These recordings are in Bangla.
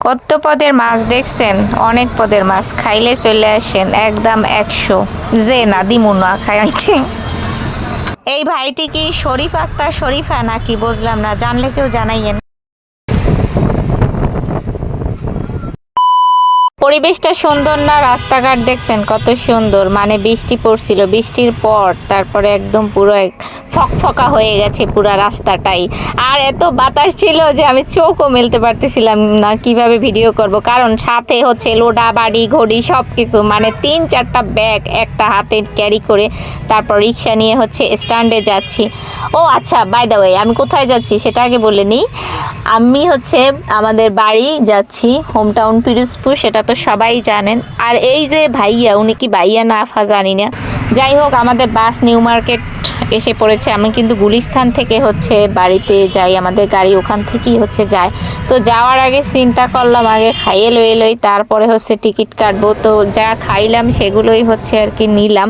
কত পদের মাছ দেখছেন? অনেক পদের মাছ খাইলে চলে আসেন একদম একশো। যে না দিমুনা খাইতে এই ভাইটি কি শরীফ আক্তার শরীফা নাকি? বুঝলাম না, জানলে কেউ জানাইয়েন। পরিবেশটা সুন্দর না? রাস্তাঘাট দেখছেন কত সুন্দর। মানে বৃষ্টি পড়ছিল, বৃষ্টির পর তারপরে একদম পুরো এক ফকফকা হয়ে গেছে পুরো রাস্তাটাই। আর এত বাতাস ছিল যে আমি চোখও মেলতে পারতেছিলাম না কীভাবে ভিডিও করব। কারণ সাথে হচ্ছে লোডা, বাড়ি, ঘড়ি সব কিছু মানে তিন চারটা ব্যাগ একটা হাতে ক্যারি করে তারপর রিক্সা নিয়ে হচ্ছে স্ট্যান্ডে যাচ্ছি। ও আচ্ছা বাই দ্য ওয়ে আমি কোথায় যাচ্ছি সেটা আগে বলে নিই। আমি হচ্ছে আমাদের বাড়ি যাচ্ছি হোম টাউন পিরোজপুর, সেটা তো সবাই জানেন। আর এই যে ভাইয়া, উনি কি ভাইয়া না আফা জানি না। যাই হোক, আমাদের বাস নিউ মার্কেট এসে পড়েছে। আমি কিন্তু গুলিস্থান থেকে হচ্ছে বাড়িতে যাই, আমাদের গাড়ি ওখান থেকেই হচ্ছে যায়। তো যাওয়ার আগে চিন্তা করলাম, আগে খাইয়ে লই লই, তারপরে হচ্ছে টিকিট কাটবো। তো যা খাইলাম, সেগুলোই হচ্ছে আর কি নিলাম।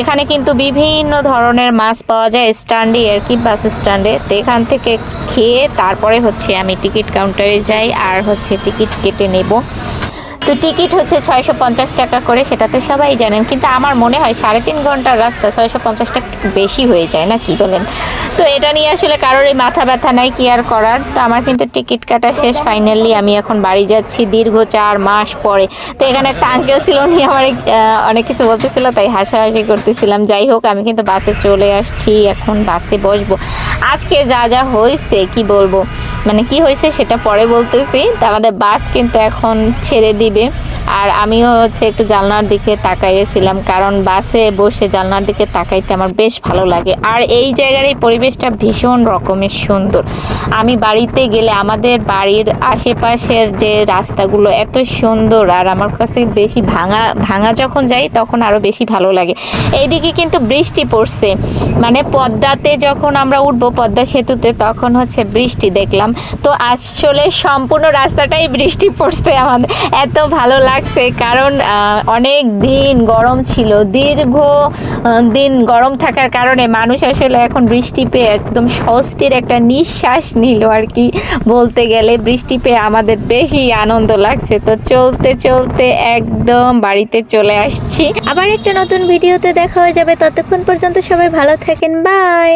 এখানে কিন্তু বিভিন্ন ধরনের মাছ পাওয়া যায়, স্ট্যান্ডে আর কি, বাস স্ট্যান্ডে। তো এখান থেকে খেয়ে তারপরে হচ্ছে আমি টিকিট কাউন্টারে যাই, আর হচ্ছে টিকিট কেটে নেব। তো টিকিট হচ্ছে ছয়শো পঞ্চাশ টাকা করে সেটা তো সবাই জানেন। কিন্তু আমার মনে হয় সাড়ে তিন ঘণ্টার রাস্তা ছয়শো পঞ্চাশ টাকা বেশি হয়ে যায়, না কি বলেন? তো এটা নিয়ে আসলে কারোরই মাথা ব্যথা নাই, কি আর করার? তো আমার কিন্তু টিকিট কাটা শেষ ফাইনালি আমি এখন বাড়ি যাচ্ছি দীর্ঘ চার মাস পরে। তো এখানে একটা আঙ্কেল ছিল, উনি আমার অনেক কিছু বলতেছিল, তাই হাসাহাসি করতেছিলাম। যাই হোক, আমি কিন্তু বাসে চলে আসছি, এখন বাসে বসবো। আজকে যা যা হয়েছে, কি বলব? মানে কি হয়েছে সেটা পরে বলতেছি। আমাদের বাস কিন্তু এখন ছেড়ে দিবে। আর আমিও হচ্ছে একটু জানলার দিকে তাকাইয়েছিলাম, কারণ বাসে বসে জানলার দিকে তাকাইতে আমার বেশ ভালো লাগে। আর এই জায়গার এই পরিবেশটা ভীষণ রকমের সুন্দর। আমি বাড়িতে গেলে আমাদের বাড়ির আশেপাশের যে রাস্তাগুলো এত সুন্দর, আর আমার কাছে বেশি ভাঙা ভাঙা যখন যাই তখন আরও বেশি ভালো লাগে। এইদিকে কিন্তু বৃষ্টি পড়ছে। মানে পদ্মাতে যখন আমরা উঠবো পদ্মা সেতুতে তখন হচ্ছে বৃষ্টি দেখলাম। তো আসলে সম্পূর্ণ রাস্তাটাই বৃষ্টি পড়ছে আমাদের। এত ভালো লাগছে কারণ অনেক দিন গরম ছিল। দীর্ঘ দিন গরম থাকার কারণে মানুষ আসলে এখন বৃষ্টি পেয়ে একদম স্বস্তির একটা নিঃশ্বাস নিল আর কি। বলতে গেলে বৃষ্টি পেয়ে আমাদের বেশি আনন্দ লাগছে। তো চলতে চলতে একদম বাড়িতে চলে আসছি। আবার একটা নতুন ভিডিওতে দেখা হয়ে যাবে। ততক্ষণ পর্যন্ত সবাই ভালো থাকেন। বাই!